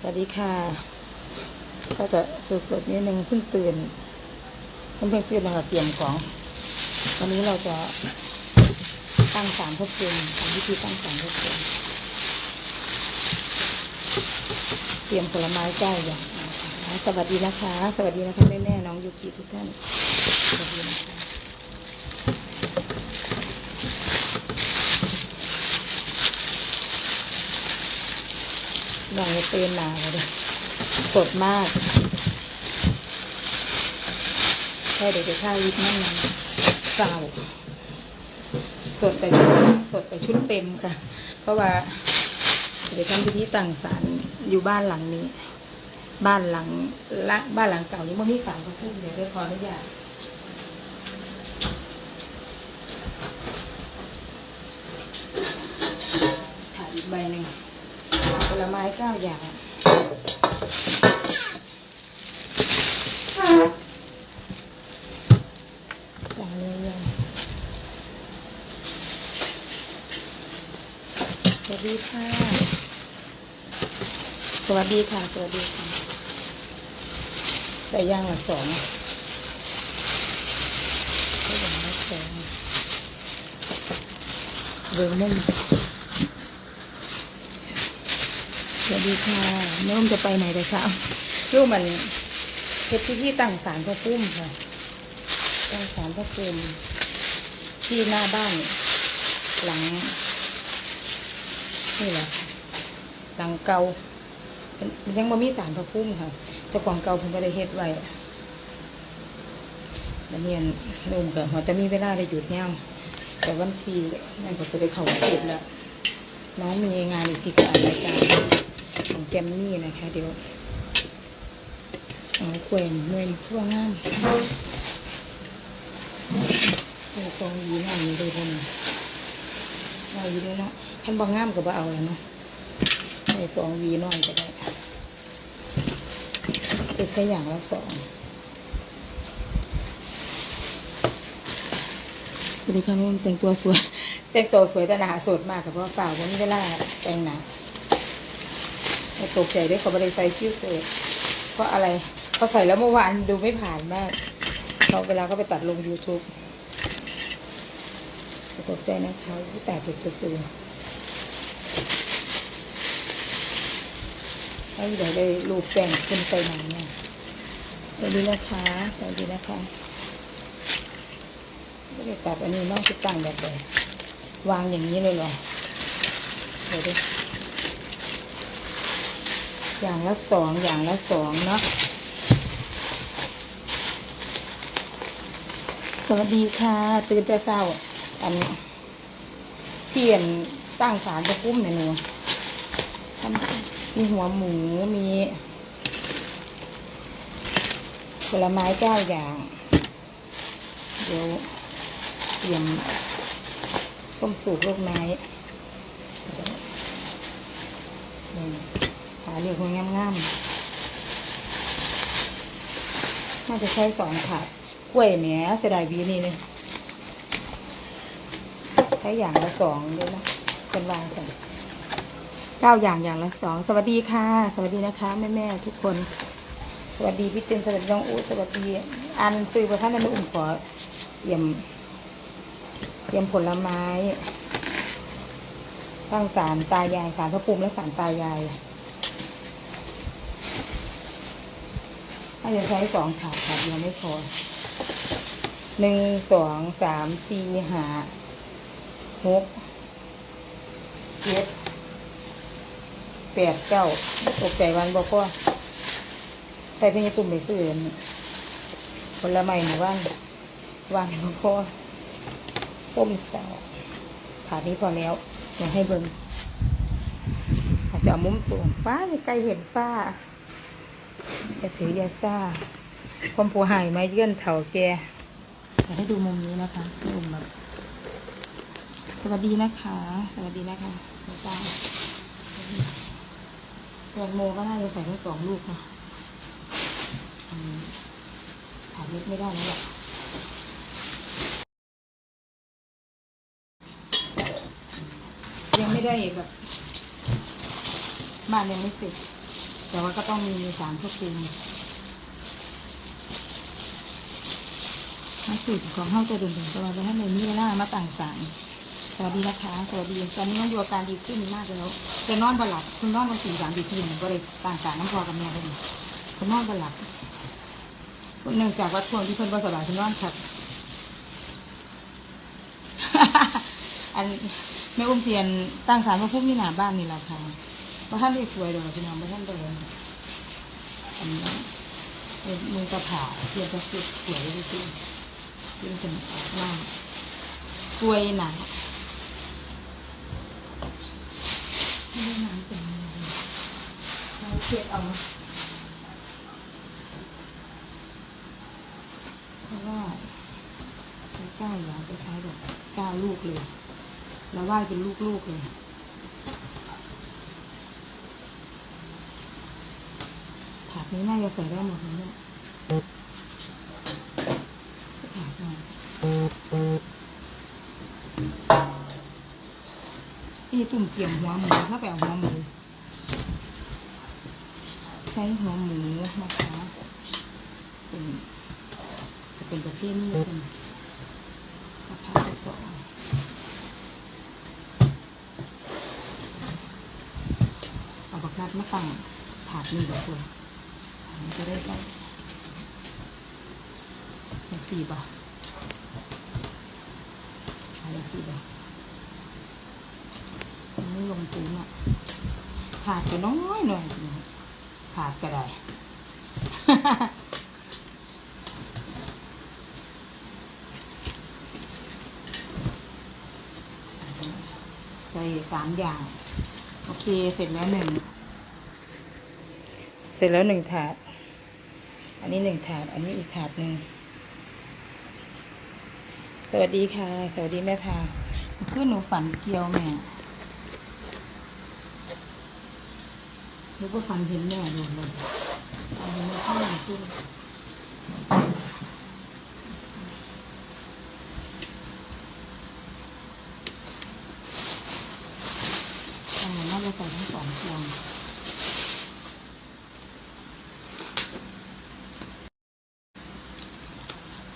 สวัสดีค่ะก็จะสดๆนิดนึงเพิ่งตื่นเพิ่งเพิ่งตื่นแล้วก็เตรียมของ วันนี้เราจะตั้งสารพระภูมิทำวิธีตั้งสารพระภูมิเตรียมผลไม้เก้อย่างสวัสดีนะคะ สวัสดีนะคะแม่แม่ๆน้องยูกิทุกท่านสวัสดีนะคะ ลองเตือนมาเลยสดมากแค่เดี๋ยวจะข้าวยิบนั่นมันเศร้าสดแต่สดแต่ชุดเต็มค่ะ เพราะว่า เดี๋ยวทำพิธีต่างสารอยู่บ้านหลังนี้ บ้านหลังละบ้านหลังเก่านี้มันมีสารพระพุ่มเดี๋ยวได้ขออนุญาตถ่ายอีกใบหนึ่งผ ลไม้เก้าอย่างอย่างนี้ยังสวัสดีค่ะ สวัสดีค่ะ สวัสดีค่ะใส่ย่างละสองใส่ย่างละสองเบิ่งมุ่ง สวัสดีค่ะน้มจะไปไหนเลยครับลูกมันเพชรที่ตั้งศาลพระพุ่มค่ะ ตั้งศาลพระภูมิที่หน้าบ้าน หลัง นี่แหละหลังเก่ามันยังบ่มีสารพระพุ่มค่ะเจ้าของเก่าเพิ่นบ่ได้เฮ็ดไว้แล้วเนี่ยนุ่มก็หัวจะมีเวลาได้หยุดย่ำแต่วันที่นั่นก็จะได้เข้าเก็บแล้ว น้องมีงานอีกทีกับรายการ ของแกมมี่นะคะ เดี๋ยวเอาแขวนเงินทั่วงามใส่ซองยีน่านี้เลยพ่อนะเอาอยู่ด้วยนาะคันบ่งงามก็บ่เอาแล้วเนาะใส่สองวีน้อยก็ได้จะใช้อย่างละสองสวัสดีค่ะนุ่นแต่งตัวสวย แต่งตัวสวยแต่หนาสดมากค่ะเพราะว่าเปล่าวันนี้เวลาแต่งหนา ตกใจด้วยเขาไม่ได้ใส่ฟิวเซอร์เพราะอะไรเขาใส่แล้วเมื่อวานดูไม่ผ่านมากเขาเวลาเขาไปตัดลง YouTube ตกใจนะคะแปดจุดจุดจุดให้เดี๋ยวได้รูปแป้งขึ้นไปหน่อยเนี่ยสวัสดีนะคะสวัสดีนะคะไม่ได้ตัดอันนี้น้องจะตั้งแบบไหนวางอย่างนี้เลยเหรอเดี๋ยวดู อย่างละสองอย่างละสองเนาะสวัสดีค่ะ ตื่นแต่เช้า อันเปลี่ยนตั้งสารจะพุ่มหน่ยหนูมีหัวหมูมีผลไม้เก้าอย่าง เดี๋ยวเตรียมส้มสูบลูกไม้นี่หา เรียกคนงามๆน่าจะใช้สองถาดกล้วยแหมเสียดายวีนี่เลยใช้อย่างละสองด้วยนะเป็นวางกันเก้าอย่างอย่างละสองสวัสดีค่ะ สวัสดีนะคะแม่แม่ๆทุกคน สวัสดีพี่เต็มสวัสดีน้องอูสวัสดีอันซื้อประท่านนอุ่มขอเตรียม เตรียมผลไม้ตั้งสารตายายสารพระภูมิและสารตายาย ถ้าจะใช้สองถาดถาดเดียวไม่พอหนึ่งสองสามสี่ห้าหกเจ็ดแปดเก้าตกใจวันบอกว่าใส่เพียงตุ่มไปซื้ออันผลไม้หมู่บ้านวางบอกว่าส้มสาวถาดนี้พอแล้วอยากให้เบิ่งอาจจะมุมสูงฟ้าใกล้เห็นฟ้า จะถือยาซ่าคมผูหายไม้เยื่อนเถาแกให้ดูมุมนี้นะคะมุมแบบสวัสดีนะคะ สวัสดีนะคะยาซ่าแตงโมก็น่าจะใส่ทั้งสองลูกนะอืมขาดเม็ดไม่ได้แล้วแหละยังไม่ได้แบบบ้านยังไม่เสร็จ แต่ว่าก็ต้องมีสารควบคุมมาสูตรของห้องจะดุนๆตลอดไปให้ในนี้เวลามาต่างสารสวัสดีนะคะสวัสดีตอนนี้น้องดูอาการดีขึ้นมากแล้วแต่นอนบหลับคุณนอนมาสี่สามดีทีหนึ่งก็เลยต่างสารน้ำพอกับแม่เลยคุณนอนบหลับเนื่องจากว่าช่วงที่เพิ่นบ่สบายคุณนอนครับ อันแม่อุ้มเทียนตั้งศาลพระพุ่มที่หน้าบ้านนี่แหละค่ะพระท่านได้สวยเลยพี่น้องพระท่านเดินอันนี้เป็น มือกระผาเทียนจะสุดสวยจริงๆเป็นเป็นออกล่างกล้วยหนาไม่ได้น้ำเป็นเลยเราเช็ดเอาเพราะว่าใช้ก้าวอย่างจะใช้แบบก้าวลูกเลย แล้วไหว้เป็นลูกๆเลย ถาด นี้น่าจะใส่ได้หมดเลยเนี่ยถาดหน่อยที่ตุ่มเกี่ยมหัวหมูถ้าไปเอาหัวหมู ใช้หัวหมูนะคะเป็นจะเป็นประเภทนี้เป็นกระเพราสองเอาบักนัดมาตั้งถาดนี่ดีกว่ามัน จะได้ใส่องสี่บาทอาอย่างสี่บาทไม่ลงปูนอะถาดก็น้อยหน่อยถาดก็ได้ใส่สามอย่าง โอเค เสร็จแล้วหนึ่ง เสร็จแล้วหนึ่งถาด อันนี้หนึ่งถาด อันนี้อีกถาดหนึ่ง สวัสดีค่ะ สวัสดีแม่พาคือหนูฝันเกี่ยวแม่หนูก็ฝันเห็นแม่ดูเลยเอาเงินมาเข้าหนึ่งตู้เอาเงินน่าจะใส่ทั้งสองพวง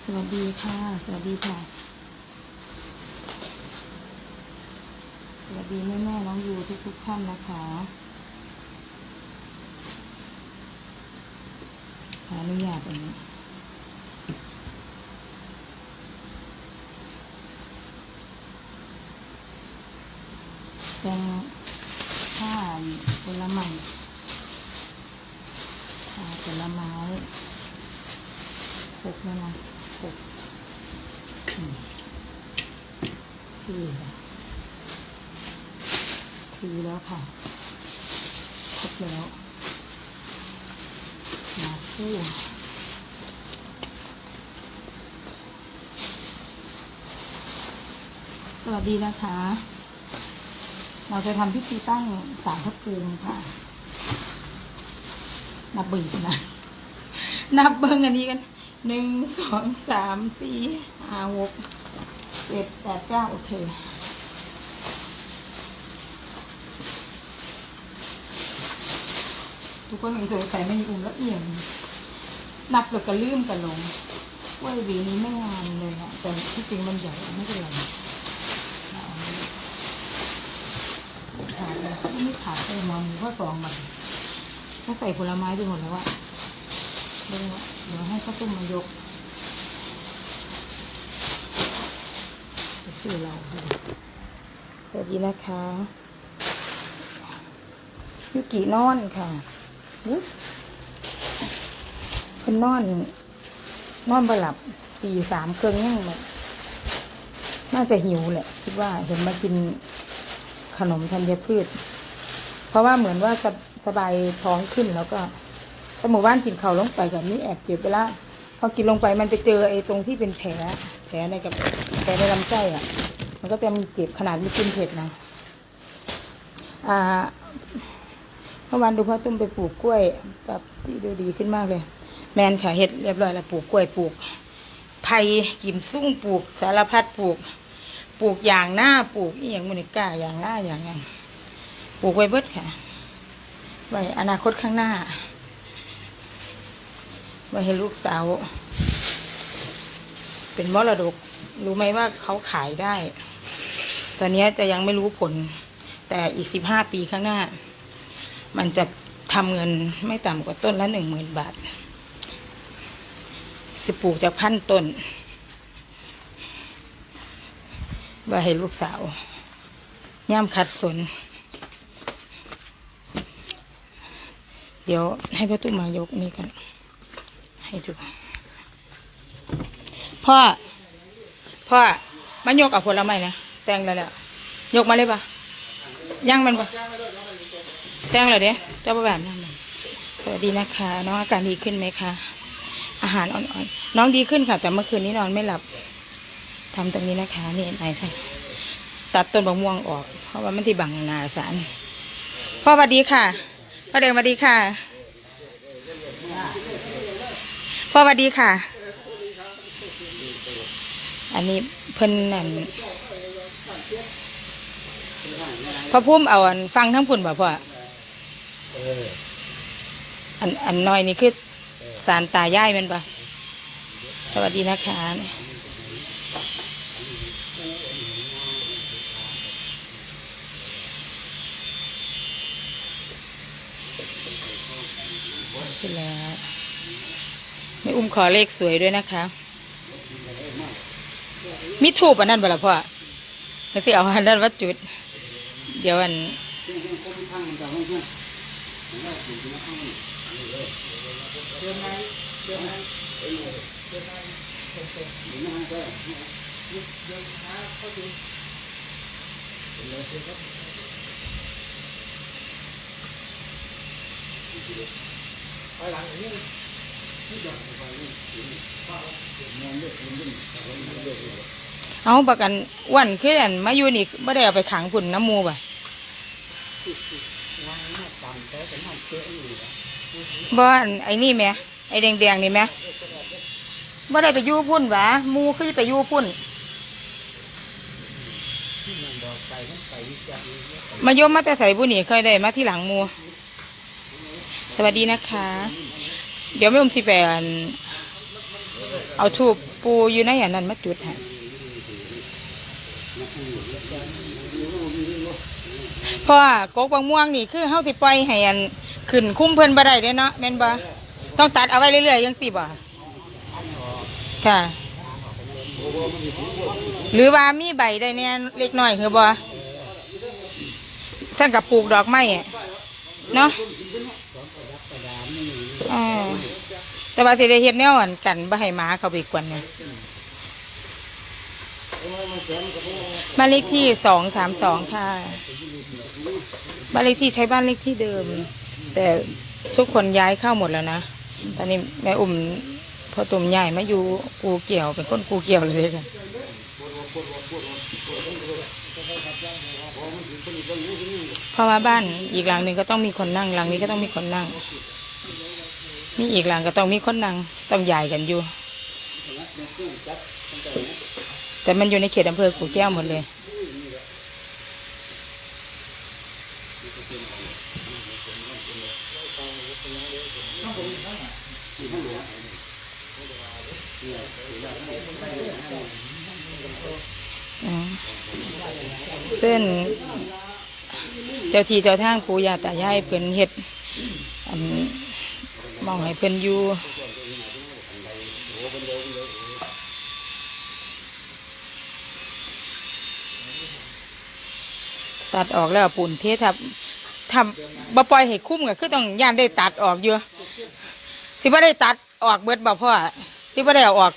ส วัสดีค่ะ สวัสดีค่ะ สวัสดีแม่แม่น้องยูทุกทุกท่านนะคะขออนุญาตอันนี้แตงข้าผลไม้ข้าผลไม้หกแล้วนะหกอืมคือแล้วคือแล้วค่ะ ครบแล้วมาคู่สวัสดีนะคะ เราจะทำพิธีตั้งสารพระภูมิค่ะ นับเบิ่งนนะนับเบิ่งอันนี้กัน หนึ่ง สอง สาม สี่ ห้าหก เจ็ด แปดเก้า โอเค ทุกคนสงสัยไม่มีอุ้มแล้วเอียงนับแล้วก็ลืมกันลงว่าวีนี้ไม่งามเลยอะแต่ที่จริงมันใหญ่ไม่เป็นไรขาดเลยไม่ขาดไปมองว่าสองมันถ้าใส่ผลไม้ไปหมดแล้วอะเดี๋ยวเดี๋ยวให้ข้าวต้มมายกไปซื้อเราสวัสดีนะคะ ยุกินอนค่ะ เป็นนอน นอนบหลับตีสามเครื่องยังแบบน่าจะหิวแหละ คิดว่าเห็นมากินขนมธัญพืช เพราะว่าเหมือนว่าสบสบายท้องขึ้นแล้วก็แต่หมู่บ้านกินเขาลงไปแบบนี้แอบเจ็บไปล้วพอกินลงไปมันไปเจอไอ้ตรงที่เป็นแผล แผลในกับแผลในลำไส้อะมันก็จะมีเจ็บขนาดมีกินเผ็ดนะอ่า มื่อวานดูพ่อตุ้มไปปลูกกล้วยแบบที่ดูดีขึ้นมากเลย แมนค่ะเฮ็ดเรียบร้อยแล้วปลูกกล้วยปลูกไผ่กิมซุ่งปลูกสารพัดปลูก ปลูกอย่างหน้าปลูกอีอย่างมุนิก้าอย่างหน้าอย่างนั้นปลูกไว้เบิดค่ะไว้อนาคตข้างหน้าไว้ให้ลูกสาว เป็นมรดก รู้ไหมว่าเขาขายได้ ตอนนี้จะยังไม่รู้ผล แต่อีกสิบห้าปีข้างหน้า มันจะทำเงินไม่ต่ำกว่าต้นละหนึ่งหมื่นบาท สิปลูกจากพันต้นไว้ให้ลูกสาว ย่ามขัดสน เดี๋ยวให้พ่อตุ้มมายกนี่กัน ให้ดู พ่อ พ่อมายกเอาผลไม้นะ แตงแล้วแหละยกมาเลยปะย่างมันปะ แตงเลยเด้เจ้าประแบบนั่นมันสวัสดีนะคะ น้องอาการดีขึ้นไหมคะ อาหารอ่อนๆ น้องดีขึ้นค่ะ แต่เมื่อคืนนี้นอนไม่หลับทำตรงนี้นะคะ นี่นายใช่ ตัดต้นมะม่วงออก เพราะว่ามันที่บังนาสารพ่อสวัสดีค่ะ พ่อเดินสวัสดีค่ะ พ่อสวัสดีค่ะ อันนี้เพิ่นนั่นพระพุ่มเอาอันฟังทั้งพุ่นบ่พ่อ อันอันน้อยนี่คือสารตายายมันปะสวัสดีนะคะขึ้นแล้วไม่อุ้มขอเลขสวยด้วยนะคะ มีถูกอันนั้นบ่ละพ่อแล้วสิเอาอันนั้นวัดจุด เดี๋ยวอัน เอาประกันอ้วันคืออันมาอยู่นี่ไม่ได้เอาไปขังพุ่นน้ำมูบ่ะ บ่อนไอ้นี่แหม่ไอ้แดงๆนี่แหม่บ่ได้ไปยู่พุ่นหวะมูคือไปยู่พุ่นมายมมาแต่ใส่บุนี่เคยได้มาที่หลังมู สวัสดีนะคะ เดี๋ยวไม่อมสิแปนเอาทูบปูอยู่ในอันนั้นมาจุดให้เพราะกกบางม่วงนี่คือเฮาสิปล่อยให้อัน ขึ้นคุ้มเพิ่นบ่ได้เด้เนาะแม่นบ่ต้องตัดเอาไว้เรื่อยๆจังซี่บ่ค่ะ หรือว่ามีใบได้เนี่ยเล็กน้อยคือบ่ท่านกับปลูกดอกไม้เนาะอ่าแต่ว่าสิได้เฮ็ดแนวอันกันบ่ให้หมาเขาไปกวนเนี่ยบ้านเลขที่สองสามสองค่ะ บ้านเลขที่ใช้บ้านเลขที่เดิม แต่ทุกคนย้ายเข้าหมดแล้วนะ ตอนนี้แม่อุ่มพอตุ่มใหญ่มาอยู่กูเกี่ยวเป็นคนกูเกี่ยวเลยค่ะเพราะว่าบ้านอีกหลังหนึ่งก็ต้องมีคนนั่งหลังนี้ก็ต้องมีคนนั่งมีอีกหลังก็ต้องมีคนนั่งต้องใหญ่กันอยู่ แต่มันอยู่ในเขตอำเภอกูแก้วหมดเลย เส้น เจ้าที่เจ้าทางปู่ย่าตายายเพิ่นเฮ็ดอันมองให้เพิ่นอยู่ตัดออกแล้วเอาปูนเททับทำบ่ปล่อยให้คุ้มก็คือต้องย่านได้ตัดออกอยู่สิบ่ได้ตัดออกเบิดบ่พ่อสิบ่ได้เอาออก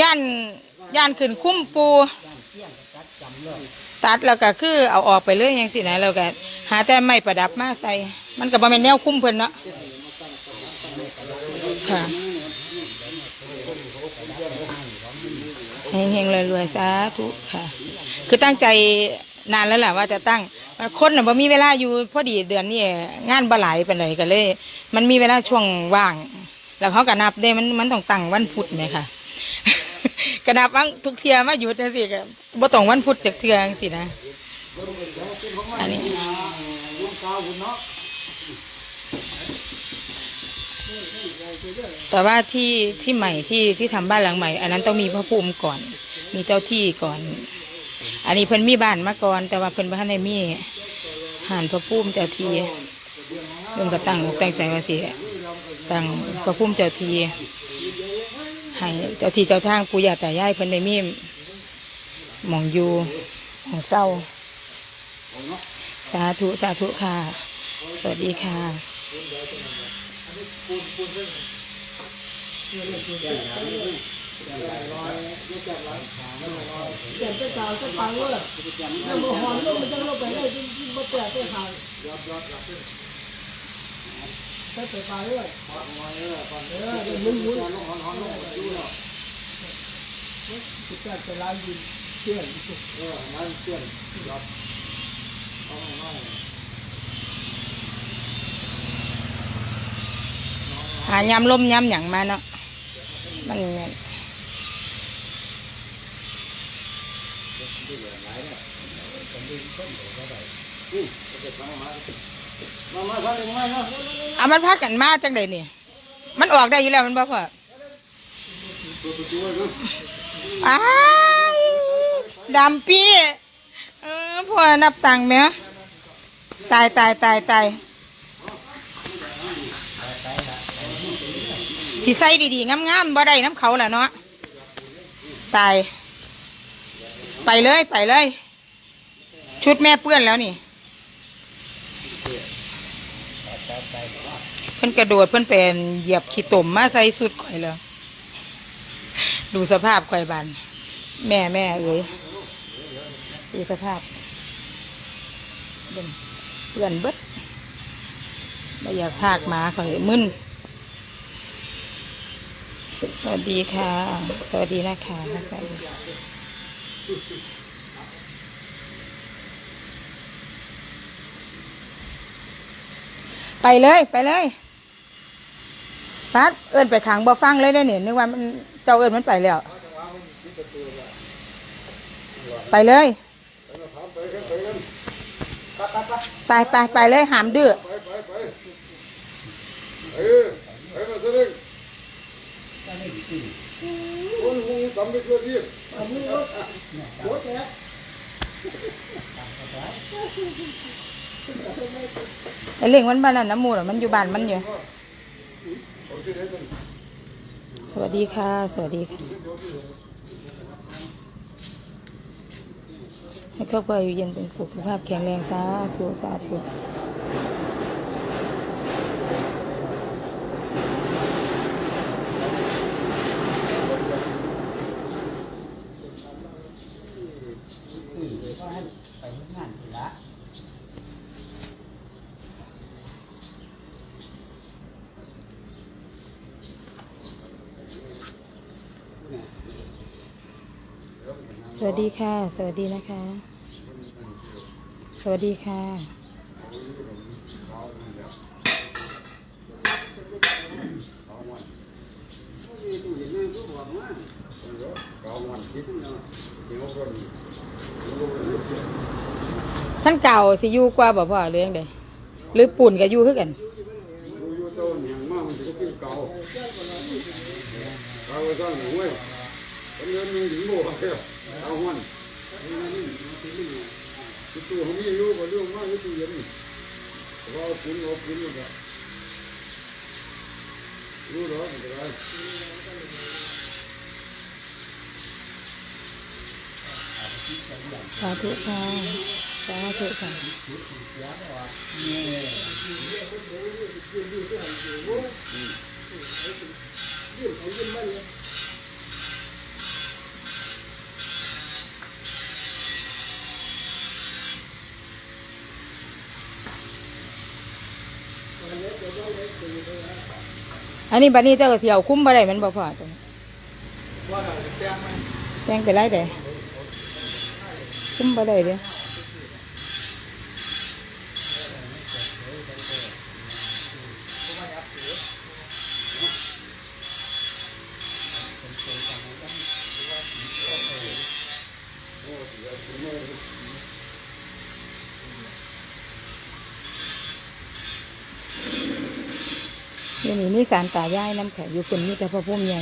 ย่านย่านขึ้นคุ้มปู ตัดแล้วก็คือเอาออกไปเลยยังสินะแล้วก็หาแต่ไม้ประดับมาใส่ มันก็บ่แม่นแนวคุ้มเพิ่นเนาะค่ะเฮงๆรวยๆสาธุค่ะ คือตั้งใจนานแล้วแหละว่าจะตั้งคนน่ะบ่มีเวลาอยู่พอดีเดือนนี้งานบ่หลายปานใดก็เลย มันมีเวลาช่วงว่าง แล้วเขาก็นับได้มันมันต้องตั้งวันพุธไหมค่ะ กระนับวังทุกเทียมาหยุดจังสิก็บ่ต้องวันพุธจากเทือจังสินะ อันนี้แต่ว่าที่ที่ใหม่ที่ที่ทำบ้านหลังใหม่ อันนั้นต้องมีพระภูมิก่อน มีเจ้าที่ก่อน อันนี้เพิ่นมีบ้านมาก่อน แต่ว่าเพิ่นบ่ทันได้มีหานพระภูมิเจ้าที่เพิ่นก็ตั้งตั้งใจว่าสิตั้งพระภูมิเจ้าที่ ให้เจ้าที่เจ้าทางปู่ย่าตายายเพิ่นได้มีหมองอยู่หมองเศร้า สาธุสาธุค่ะ สวัสดีค่ะแต่เจ้าสาวเจ้าฟังว่าถ้าบ่หอนลงมันจะลงไปได้ที่ที่บ่แตกได้ขาดถ้าไปไปเลยเออเดี๋ยวมึงมึง จะจัดจะลายยินเชื่อนเออนั่นเพื่อนรับหายำลมยำหยังมาเนาะมันแม่นมามาทำยังไงเอามันพักกันมาจังไดนี่ มันออกได้อยู่แล้วมันบ่พอ ไอ้ายดำปีเออพอนับตังค์ไหมตายตายตายตายสิใส่ดีๆงามๆบ่ได้น้ำเขาแหละเนาะตาย ไปเลยไปเลย ชุดแม่เปื้อนแล้วนี่เพิ่นกระโดดเพิ่นเป็นเหยียบขี้ตมมาใส่สุดข่อยแล้ว ดูสภาพไข่บานแม่แม่เอ้ยดูสภาพเบิ่งเพื่อนเบิดไม่อยากพากหมาข่อยมึนสวัสดีค่ะ สวัสดีนะคะสวัสดีไปเลย ไปเลย ฟัดเอินไปขังบ่ฟังเลยได้เนี่ยนึกว่ามันเจ้าเอินมันไปแล้ว ไปเลยไปไปไปเลยหามดื้อไปไปไปเออไปมาซะเลยคนหูกำไปตัวที่ไอ้เล่งมันบ้านนั่นน้ำมูลมันอยู่บ้านมันอยู่ สวัสดีค่ะ สวัสดีค่ะ ให้ครอบครัวอยู่เย็นเป็นสุขสุขภาพแข็งแรงสาธุสาธุ ไปงานทีละ ส วัสดีค่ะ สวัสดีนะคะ สวัสดีค่ะเกาวันคิดเนาะเดี๋ยวคนท่านเก่าสิอยู่กว่าบ่พ่อหรือยังไงหรือปุ่นกับอยู่คือกันดูอยู่ต้นอย่างมากมันจะกินเก่าเก่าก็ต้องห้วยคนเงินยังถึงบก เลยเก่าวันตัวเขามีอยู่ก็เรื่องมากที่เย็นเราคุณเราคุณก็รู้หรอไม่เป็นไรสาธุค่ะสาธุค่ะอั นนี้บัดนี้เจ้าก็เสียวคุ้มบ่ได้แมันบ่พอจังแจ้งไปไรเด้คุ้มบ่ได้เด้ อยู่นี่ มีสารตายายน้ำแข็งอยู่คนมีแต่พระพุ่มใหญ่